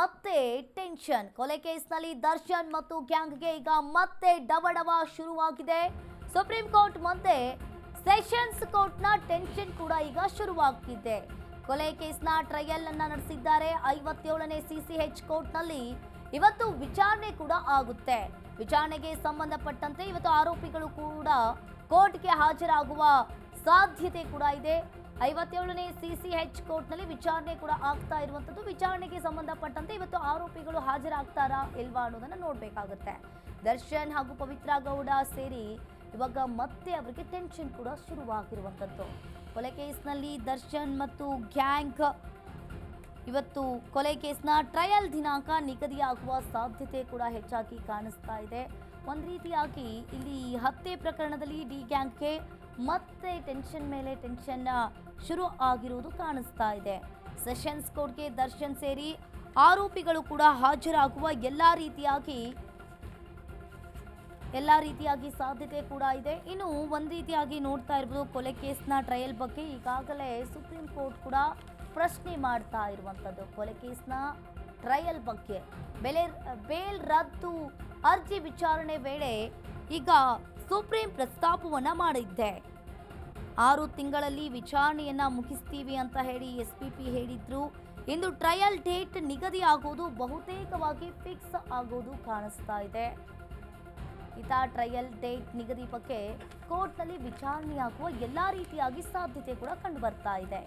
ಮತ್ತೆ ಟೆನ್ಷನ್. ಕೊಲೆ ಕೇಸ್ನಲ್ಲಿ ದರ್ಶನ್ ಮತ್ತು ಗ್ಯಾಂಗ್ಗೆ ಈಗ ಮತ್ತೆ ಡವಡವ ಶುರುವಾಗಿದೆ. ಸುಪ್ರೀಂ ಕೋರ್ಟ್ ಮತ್ತೆ ಸೆಷನ್ಸ್ ಕೋರ್ಟ್ನ ಟೆನ್ಷನ್ ಕೂಡ ಈಗ ಶುರುವಾಗ್ತಿದೆ. ಕೊಲೆ ಕೇಸ್ನ ಟ್ರಯಲ್ ಅನ್ನ ನಡೆಸಿದ್ದಾರೆ ಐವತ್ತೇಳನೇ ಸಿಸಿಎಚ್ ಕೋರ್ಟ್ನಲ್ಲಿ. ಇವತ್ತು ವಿಚಾರಣೆ ಕೂಡ ಆಗುತ್ತೆ. ವಿಚಾರಣೆಗೆ ಸಂಬಂಧಪಟ್ಟಂತೆ ಇವತ್ತು ಆರೋಪಿಗಳು ಕೂಡ ಕೋರ್ಟ್ಗೆ ಹಾಜರಾಗುವ ಸಾಧ್ಯತೆ ಕೂಡ ಇದೆ. ಐವತ್ತೇಳನೇ ಸಿಸಿಎಚ್ ಕೋರ್ಟ್ನಲ್ಲಿ ವಿಚಾರಣೆ ಕೂಡ ಆಗ್ತಾ ಇರುವಂಥದ್ದು. ವಿಚಾರಣೆಗೆ ಸಂಬಂಧಪಟ್ಟಂತೆ ಇವತ್ತು ಆರೋಪಿಗಳು ಹಾಜರಾಗ್ತಾರಾ ಇಲ್ವಾ ಅನ್ನೋದನ್ನ ನೋಡಬೇಕಾಗುತ್ತೆ. ದರ್ಶನ್ ಹಾಗೂ ಪವಿತ್ರ ಗೌಡ ಸೇರಿ ಇವಾಗ ಮತ್ತೆ ಅವರಿಗೆ ಟೆನ್ಷನ್ ಕೂಡ ಶುರುವಾಗಿರುವಂಥದ್ದು. ಕೊಲೆ ಕೇಸ್ನಲ್ಲಿ ದರ್ಶನ್ ಮತ್ತು ಗ್ಯಾಂಗ್ ಇವತ್ತು ಕೊಲೆ ಕೇಸ್ನ ಟ್ರಯಲ್ ದಿನಾಂಕ ನಿಗದಿಯಾಗುವ ಸಾಧ್ಯತೆ ಕೂಡ ಹೆಚ್ಚಾಗಿ ಕಾಣಿಸ್ತಾ ಇದೆ. ಒಂದು ರೀತಿಯಾಗಿ ಇಲ್ಲಿ ಹತ್ಯೆ ಪ್ರಕರಣದಲ್ಲಿ ಡಿ ಗ್ಯಾಂಗ್ಗೆ ಮತ್ತೆ ಟೆನ್ಷನ್ ಮೇಲೆ ಟೆನ್ಷನ್ ಶುರು ಆಗಿರುವುದು ಕಾಣಿಸ್ತಾ ಇದೆ. ಸೆಷನ್ಸ್ ಕೋರ್ಟ್ಗೆ ದರ್ಶನ್ ಸೇರಿ ಆರೋಪಿಗಳು ಕೂಡ ಹಾಜರಾಗುವ ಎಲ್ಲ ರೀತಿಯಾಗಿ ಎಲ್ಲ ರೀತಿಯಾಗಿ ಸಾಧ್ಯತೆ ಕೂಡ ಇದೆ. ಇನ್ನು ಒಂದು ರೀತಿಯಾಗಿ ನೋಡ್ತಾ ಇರ್ಬೋದು, ಕೊಲೆ ಕೇಸ್ನ ಟ್ರಯಲ್ ಬಗ್ಗೆ ಈಗಾಗಲೇ ಸುಪ್ರೀಂ ಕೋರ್ಟ್ ಕೂಡ ಪ್ರಶ್ನೆ ಮಾಡ್ತಾ ಇರುವಂಥದ್ದು ಕೊಲೆ ಕೇಸ್ನ ಟ್ರಯಲ್ ಬಗ್ಗೆ. ಬೆಲೆ, ಬೇಲ್ ರದ್ದು ಅರ್ಜಿ ವಿಚಾರಣೆ ವೇಳೆ ಈಗ ಸುಪ್ರೀಂ ಪ್ರಸ್ತಾಪವನ್ನು ಮಾಡಿದ್ದೆ. ಆರು ತಿಂಗಳಲ್ಲಿ ವಿಚಾರಣೆಯನ್ನ ಮುಗಿಸ್ತೀವಿ ಅಂತ ಹೇಳಿ ಎಸ್ ಪಿ ಪಿ ಹೇಳಿದ್ರು. ಇಂದು ಟ್ರಯಲ್ ಡೇಟ್ ನಿಗದಿ ಆಗೋದು ಬಹುತೇಕವಾಗಿ ಫಿಕ್ಸ್ ಆಗೋದು ಕಾಣಿಸ್ತಾ ಇದೆ. ಇತ ಟ್ರಯಲ್ ಡೇಟ್ ನಿಗದಿ ಬಗ್ಗೆ ಕೋರ್ಟ್ನಲ್ಲಿ ವಿಚಾರಣೆಯಾಗುವ ಎಲ್ಲ ರೀತಿಯಾಗಿ ಸಾಧ್ಯತೆ ಕೂಡ ಕಂಡು ಬರ್ತಾ ಇದೆ.